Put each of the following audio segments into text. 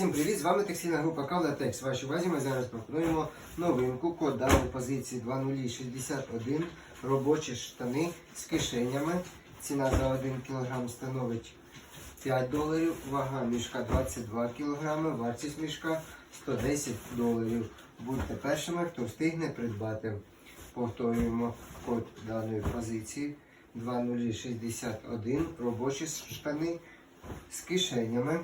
Всім привіт! З вами текстильна група Кавлатекс. Вашій увазі ми зараз пропонуємо новинку. Код даної позиції 2061. Робочі штани з кишенями. Ціна за 1 кг становить 5 доларів. Вага мішка 22 кг. Вартість мішка 110 доларів. Будьте першими, хто встигне придбати. Повторюємо код даної позиції 2061. Робочі штани з кишенями.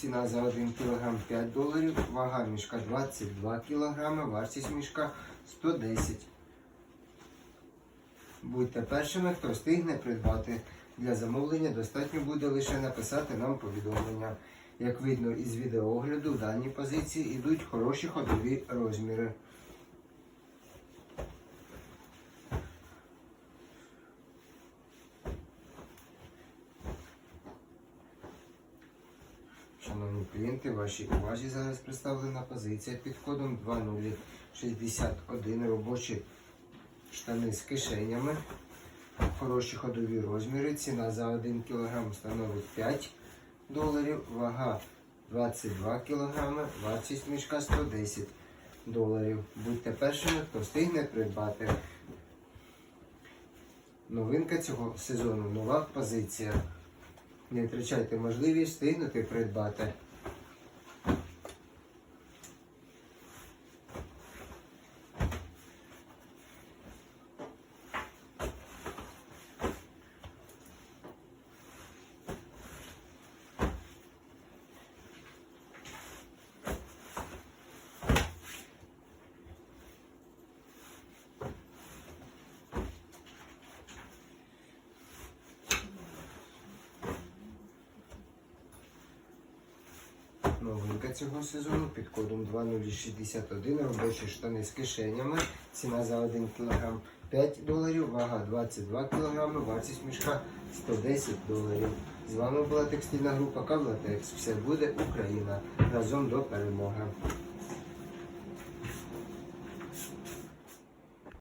Ціна за 1 кг 5 доларів, вага мішка 22 кг, вартість мішка 110. Будьте першими, хто встигне придбати. Для замовлення достатньо буде лише написати нам повідомлення. Як видно із відеоогляду, в даній позиції йдуть хороші ходові розміри. Клієнти, вашій увазі зараз представлена позиція під кодом 2061 робочі штани з кишенями. Хороші ходові розміри. Ціна за 1 кг становить 5 доларів, вага 22 кг, вартість мішка 110 доларів. Будьте першими, хто встигне придбати. Новинка цього сезону, нова позиція. Не втрачайте можливість встигнути придбати. Новинка цього сезону під кодом 2061 робочі штани з кишенями. Ціна за 1 кг 5 доларів, вага 22 кг, вартість мішка 110 доларів. З вами була текстильна група Кавлатекс. Все буде Україна. Разом до перемоги.